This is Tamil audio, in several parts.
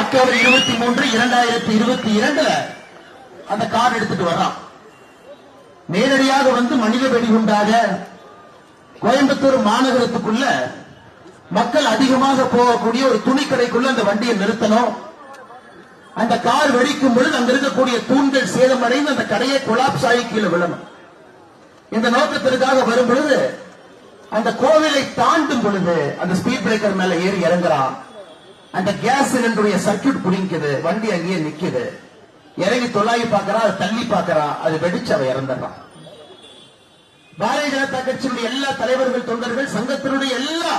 அக்டோபர் இருபத்தி மூன்று இரண்டாயிரத்தி இருபத்தி இரண்டுல அந்த கார் எடுத்துட்டு வர்றான். நேரடியாக வந்து மனித வெடிகுண்டாக கோயம்புத்தூர் மாநகரத்துக்குள்ள மக்கள் அதிகமாக போகக்கூடிய ஒரு துணிக்கடைக்குள்ள அந்த வண்டியை நிறுத்தணும். அந்த கார் வெடிக்கும் பொழுது அங்க இருக்கக்கூடிய தூண்கள் சேதமடைந்து அந்த கடையை கொலாப்ஸ் ஆகி கீழே விழணும். இந்த நோக்கத்திற்காக வரும் பொழுது அந்த கோவிலை தாண்டும் பொழுது அந்த ஸ்பீட் பிரேக்கர் மேல ஏறி இறங்குறான். அந்த கேஸ் சிலிண்டருடைய சர்க்கியூட் குடிக்குது வண்டி அங்கேயே நிக்குது. இறங்கி தொள்ளாயி பாக்குறான் அதை தள்ளி பார்க்கறான் அது வெடிச்சு அவன் இறந்துடுறான் பாரதிய ஜனதா கட்சியினுடைய எல்லா தலைவர்கள் தொண்டர்கள் சங்கத்தினுடைய எல்லா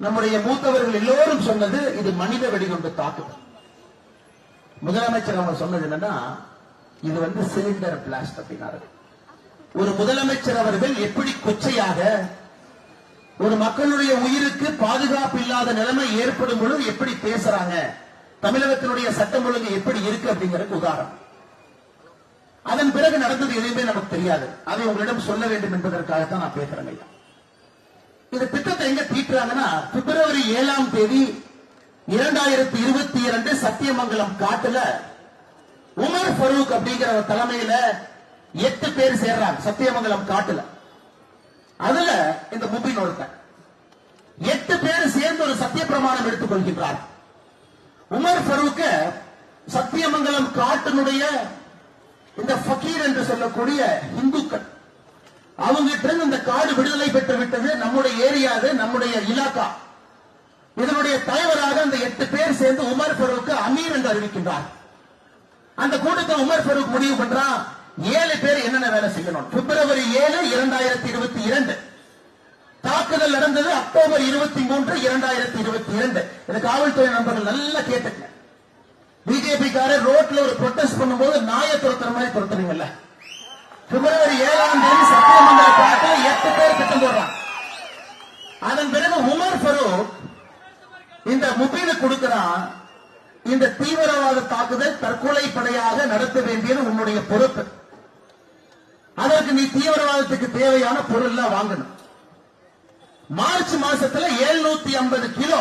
நம்முடைய மூத்தவர்கள் எல்லோரும் சொன்னது இது மனித வெடிகுண்டு தாக்குதல். முதலமைச்சர் அவங்க சொன்னது என்னன்னா இது வந்து சிலிண்டர் பிளாஸ்ட் அப்படின்னாரு. ஒரு முதலமைச்சர் அவர்கள் எப்படி கொச்சையாக ஒரு மக்களுடைய உயிருக்கு பாதுகாப்பு இல்லாத நிலைமை ஏற்படும் பொழுது எப்படி பேசுறாங்க? தமிழகத்தினுடைய சட்டம் ஒழுங்கு எப்படி இருக்கு அப்படிங்கிறதுக்கு உதாரணம். அதன் பிறகு நடந்தது எதுவுமே நமக்கு தெரியாது. அதை உங்களிடம் சொல்ல வேண்டும் என்பதற்காகத்தான் நான் பேசுறேன் ஐயா. இந்த திட்டத்தை எங்க தீட்டுறாங்கன்னா பிப்ரவரி ஏழாம் தேதி இரண்டாயிரத்தி இருபத்தி இரண்டு சத்தியமங்கலம் காட்டுல உமர் ஃபரூக் அப்படிங்கிற தலைமையில எட்டு பேர் சேர்றாங்க சத்தியமங்கலம் காட்டுல. அதுல இந்த முபின் ஒருத்தன் எட்டு பேர் சேர்ந்து ஒரு சத்திய பிரமாணம் எடுத்துக் கொள்கின்றார் உமர் ஃபருக்க சத்தியமங்கலம் காட்டினுடைய இந்த ஃபக்கீர் என்று சொல்லக்கூடிய இந்துக்கள். அவங்கிட்ட இருந்து இந்த காடு விடுதலை பெற்று விட்டது நம்முடைய ஏரியா அது நம்முடைய இலாக்கா. இதனுடைய தலைவராக அந்த எட்டு பேர் சேர்ந்து உமர் ஃபரூக் அமீர் என்று அறிவிக்கின்றார். அந்த கூட்டத்தை உமர் ஃபருக் முடிவு பண்றான். ஏழு பேர் என்னென்ன வேலை செய்யணும்? பிப்ரவரி ஏழு இரண்டாயிரத்தி இருபத்தி இரண்டு. தாக்குதல் நடந்தது அக்டோபர் இருபத்தி மூன்று இரண்டாயிரத்தி இருபத்தி இரண்டு. இது காவல்துறை நண்பர்கள் நல்லா கேட்டுங்க பிஜேபி காரர் ரோட்ல ஒரு ப்ரொட்டஸ்ட் பண்ணும்போது நாய துரத்துற மாதிரி துரத்துறீங்கல்ல பிப்ரவரி ஏழாம் தேதி சத்தியமங்கல காட்டில் எட்டு பேர் திட்டம் போடுறான் அதன் பிறகு உமர் ஃபரூக் இந்த முபீனு கொடுக்கிறான் இந்த தீவிரவாத தாக்குதல் தற்கொலை படையாக நடத்த வேண்டியது உன்னுடைய பொறுப்பு. அதற்கு நீ தீவிரவாதத்துக்கு தேவையான பொருள் எல்லாம் வாங்கணும். மார்ச் மாசத்துல 750 ஐம்பது கிலோ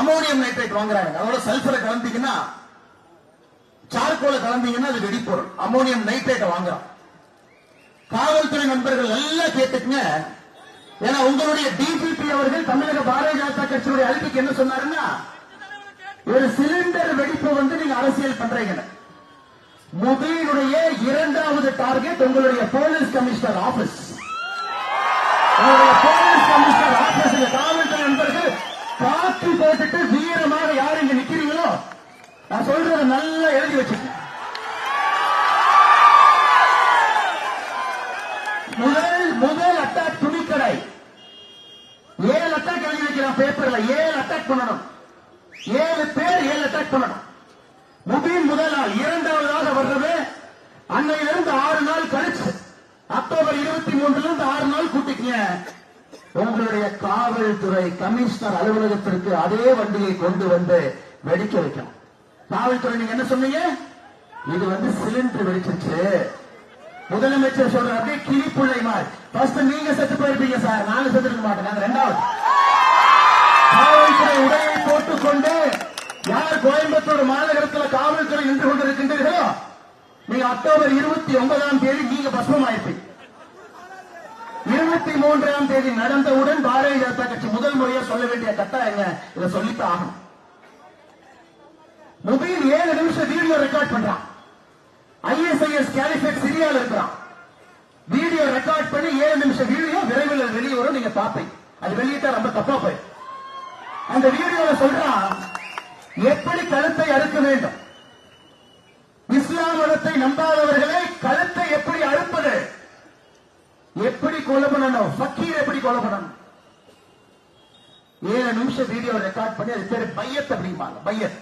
அமோனியம் நைட்ரேட் வாங்குறாங்க. அதோட சல்பரை கலந்தீங்கன்னா சார்கோல கலந்தீங்கன்னா அது வெடிப்பொருள். அமோனியம் நைட்ரேட்டை வாங்குறோம். காவல்துறை நண்பர்கள் எல்லாம் கேட்டுக்குங்க. ஏன்னா உங்களுடைய டிஜிபி அவர்கள் தமிழக பாரதிய ஜனதா கட்சியுடைய அறிக்கைக்கு என்ன சொன்னாருன்னா ஒரு சிலிண்டர் வெடிப்பு வந்து நீங்க அரசியல் பண்றீங்க முபீனுடைய இரண்டாவது டார்கெட் உங்களுடைய police commissioner office. Police commissioner ஆபீஸ்ல காவல்துறை நண்பர்கள் பார்த்து போட்டுட்டு வீரமாக யார் இங்க நிக்கிறீங்களோ? நான் சொல்றத நல்லா எழுதி வச்சிருக்கேன் முதல் முதல் அட்டாக் துணிக்கடை. ஏழு அட்டாக் எழுதி வைக்கிறான் பேப்பர்ல ஏழு அட்டாக் பண்ணணும். ஏழு பேர் ஏழு அட்டாக் பண்ணணும். முபீன் முதல் நாள் இரண்டாவதாக வர்றது அன்னையிலிருந்து ஆறு நாள் கழிச்சு அக்டோபர் இருபத்தி மூன்றுல இருந்து ஆறு நாள் கூட்டிக்கங்க. உங்களுடைய காவல்துறை கமிஷனர் அலுவலகத்திற்கு அதே வண்டியை கொண்டு வந்து வெடிக்க வைக்கணும். காவல்துறை நீங்க என்ன சொன்னீங்க? இது வந்து சிலிண்டர் வெடிச்சிருச்சு. முதலமைச்சர் சொல்ற அப்படியே கிளிப்புள்ளை மாதிரி. ஃபர்ஸ்ட் நீங்க செத்து போயிருப்பீங்க சார். நாங்க செத்து இருக்க மாட்டோம். நாங்க ரெண்டாவது. காவல்துறை உடையை போட்டுக்கொண்டு யார் கோயம்புத்தூர் மாநகரத்தில் நீங்க இருபத்தி ஒன்பதாம் தேதி நீங்க பஸ்மமாயிருப்பீங்க இருபத்தி மூன்றாம் தேதி நடந்தவுடன் பாரதிய ஜனதா கட்சி முதல் முறையா சொல்ல வேண்டிய கட்டாயங்க இதை சொல்லித்தான் ஆகணும். முபீன் ஏழு நிமிஷம் வீடியோ ரெக்கார்ட் பண்றான். ஐஎஸ்ஐஎஸ் கேலிஃபேட் சிரியால இருக்கிறான். வீடியோ ரெக்கார்ட் பண்ணி ஏழு நிமிஷம் வீடியோ விரைவில் வெளியே வரும் நீங்க பாப்பீங்க அது வெளியிட்டா ரொம்ப தப்பா போய் அந்த வீடியோல சொல்றான் எப்படி கழுத்தை அறுக்க வேண்டும்? இஸ்லாம் மதத்தை நம்பாதவர்களை கழுத்தை எப்படி அறுப்பது? எப்படி கொலை பண்ணணும்? ஃபக்கீர் எப்படி கொலை பண்ணணும்? ஏழு நிமிஷம் வீடியோ ரெக்கார்ட் பண்ணி அது பேரு பையத் அப்படிம்பாங்க. பையத்.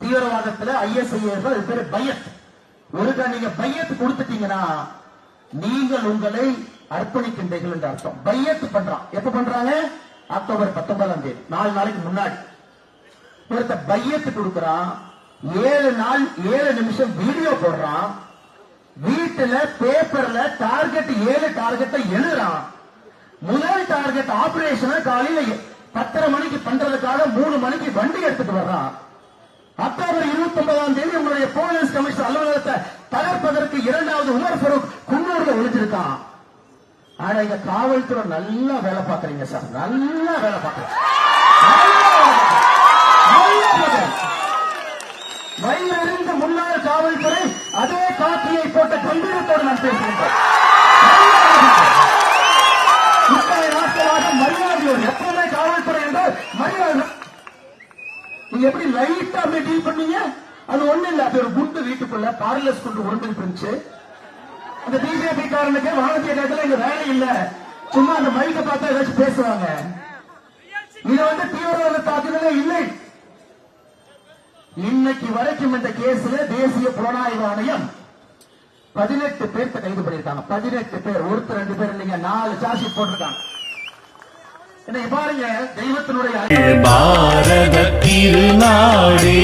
தீவிரவாதத்துல ஐஎஸ்ஐஎஸ் அது பேரு பையத். ஒருக்கா நீங்க பையத் கொடுத்துட்டீங்கன்னா நீங்கள் உங்களை அர்ப்பணிக்கின்றீர்கள் என்று அர்த்தம். பையத் பண்றான். எப்ப பண்றாங்க? அக்டோபர் பத்தொன்பதாம் தேதி. நாலு நாளைக்கு முன்னாடி. ஒருத்த பையத்து கொடுக்கறான் ஏழு நாள் ஏழு நிமிஷம் வீடியோ போடுறான். வீட்டுல பேப்பர்ல டார்கெட் ஏழு டார்கெட்டை எழுதுறான். முதல் டார்கெட் ஆபரேஷனை காலையில பத்தரை மணிக்கு பண்றதுக்காக மூணு மணிக்கு வண்டி எடுத்துட்டு வர்றான். அக்டோபர் இருபத்தி ஒன்பதாம் தேதி உங்களுடைய போலீஸ் கமிஷன் அலுவலகத்தை தகர்ப்பதற்கு இரண்டாவது உமர் ஃபரூக் குன்னூர்ல ஒளிஞ்சிருக்கான். ஆனா இங்க காவல்துறை நல்லா வேலை பார்க்கறீங்க சார். நல்லா வேலை பார்க்கறீங்க. நல்லா முன்னாள் காவல்துறை அதே காப்பியை போட்ட கம்பீரத்தோடு நான் பேசுகின்றேன். இத்தனை நாட்களாக மரியாதையோடு எப்பவுமே காவல்துறை என்றால் மரியாதை. நீங்க எப்படி லைட்டா அப்படி டீல் பண்ணீங்க? அது ஒண்ணு இல்ல அது ஒரு குண்டு வீட்டுக்குள்ள பார்லஸ் கொண்டு உருண்டு இருந்துச்சு. அந்த பிஜேபி காரனுக்கு வானத்திய நேரத்தில் இங்க வேலை இல்ல. சும்மா அந்த மைக்க பார்த்தா ஏதாச்சும் பேசுவாங்க. இது வந்து தீவிரவாத தாக்குதலே இல்லை. இன்னைக்கு வரைக்கும் இந்த கேஸ்ல தேசிய புலனாய்வு ஆணையம் பதினெட்டு பேர்த்த கைது பண்ணிருக்காங்க பதினெட்டு பேர். ஒருத்தர் ரெண்டு பேர் இல்லைங்க. நாலு சார்ஜ் போட்டிருக்காங்க. பாருங்க தெய்வத்தினுடைய பாரத திருநாடே.